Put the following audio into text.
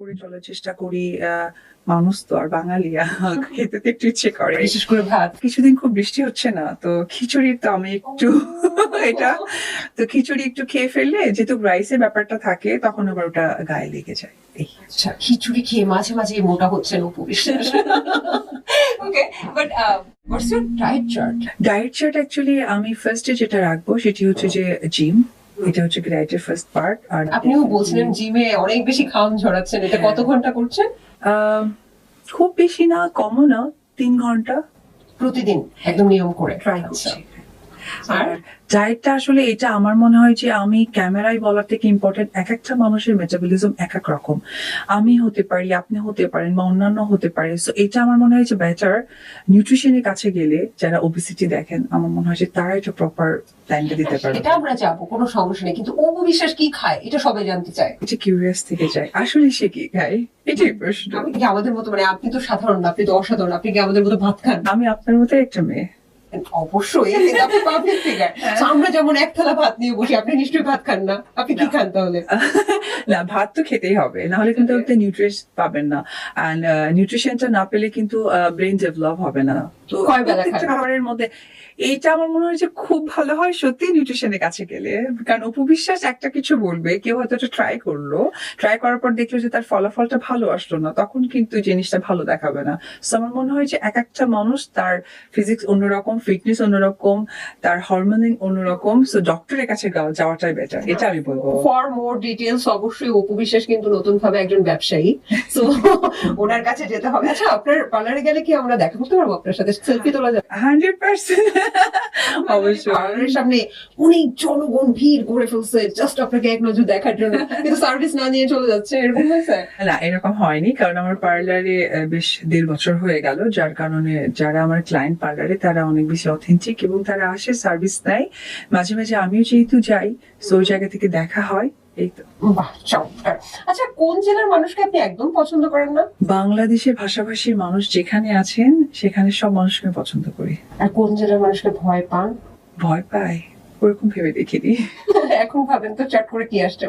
করে চলার চেষ্টা করি মানুষ তো আর বাঙালি খেতে তো একটু ইচ্ছে করে। বিশেষ করে ভাত। কিছুদিন খুব বৃষ্টি হচ্ছে না তো খিচুড়ি তো আমি একটু এটা তো খিচুড়ি একটু খেয়ে ফেললে যেহেতু রাইসের ব্যাপারটা থাকে তখন আবার ওটা গায়ে লেগে যায়। আচ্ছা খিচুড়ি খেয়ে মাঝে মাঝে মোটা হচ্ছেন বিশ্বাস okay but what's your diet chart diet chart actually আমি ফার্স্টে যেটা রাখব সেটি হচ্ছে যে জিম এটা হচ্ছে ডায়েটের ফার্স্ট পার্ট আর আপনিও বলছিলেন জিমে অনেক বেশি খাম ঝরাচ্ছেন এটা কত ঘণ্টা করছেন? আহ, খুব বেশি না কমও না তিন ঘণ্টা। প্রতিদিন একদম নিয়ম করে। ট্রাই আচ্ছা। করছি আর ডায়েটটা আসলে এটা আমার মনে হয় যে আমি ক্যামেরায় বলার থেকে ইম্পর্টেন্ট এক একটা মানুষের মেটাবলিজম এক এক রকম। আমি হতে পারি আপনি হতে পারেন বা অন্যান্য হতে পারে। সো এটা আমার মনে হয় যে বেটার নিউট্রিশনের কাছে গেলে যারা ওবিসিটি দেখেন আমার মনে হয় যে তারা এটা প্রপার প্ল্যানটা দিতে পারে এটা আমরা যাব কোনো সমস্যা নেই। কিন্তু অপু বিশ্বাস কি খায় এটা সবাই জানতে চায়। এটা কিউরিয়াস থেকে যায়। আসলে সে কি খায়? এটাই প্রশ্ন। আপনি কি আমাদের মতো মানে আপনি তো সাধারণ আপনি তো অসাধারণ আপনি কি আমাদের মতো ভাত খান? আমি আপনার মতো একটা মেয়ে। অবশ্যই পাবলিক আমরা যেমন এক থালা ভাত নিয়ে বসি আপনি নিশ্চয়ই ভাত খান না। আপনি কি খান তাহলে? না ভাত তো খেতেই হবে। না হলে কিন্তু আপনি নিউট্রিশ পাবেন না। অ্যান্ড নিউট্রিশনটা না পেলে কিন্তু ব্রেন ডেভেলপ হবে না। তো? খাবারের মধ্যে এইটা আমার মনে হয় যে খুব ভালো হয় সত্যি নিউট্রিশনের কাছে গেলে। কারণ উপবিশ্বাস একটা কিছু বলবে কেউ হয়তো এটা ট্রাই করল। ট্রাই করার পর দেখল যে তার ফলাফলটা ভালো আসলো না তখন কিন্তু জিনিসটা ভালো দেখাবে না। So আমার মনে হয় যে এক একটা মানুষ তার ফিজিক্স অন্যরকম ফিটনেস অন্যরকম তার হরমোনিং অন্যরকম সো ডক্টরের কাছে যাওয়াটাই বেটার এটা আমি বলব। ফর মোর ডিটেলস অবশ্যই অপু বিশ্বাস কিন্তু নতুন ভাবে একজন ব্যবসায়ী। তো ওনার কাছে যেতে হবে। আচ্ছা আপনার পার্লারে গেলে কি আমরা দেখা করতে পারব আপনার সাথে? সেলফি তোলা যাবে। Hundred percent. অবশ্যই। সামনে অনেক জনগণ ভিড় করে ফেলছে জাস্ট আপনাকে এক নজর দেখার জন্য। কিন্তু সার্ভিস না নিয়ে চলে যাচ্ছে এরকম হয়েছে? না এরকম হয়নি কারণ আমার পার্লারে বেশ দেড় বছর হয়ে গেল। যার কারণে যারা আমার ক্লায়েন্ট পার্লারে তারা অনেক বেশি অথেন্টিক এবং তারা আসে সার্ভিস নেয়। মাঝে মাঝে আমিও যেহেতু যাই সো জায়গা থেকে দেখা হয়। এই তো। বাহ চমৎকার। আচ্ছা কোন জেলার মানুষকে আপনি একদম পছন্দ করেন না? বাংলাদেশের ভাষাভাষীর মানুষ যেখানে আছেন সেখানে সব মানুষকে পছন্দ করি। আর কোন জেলার মানুষকে ভয় পান? ভয় পায় ওরকম ভেবে দেখিনি। এখন ভাবেন তো চট করে কি আসছে।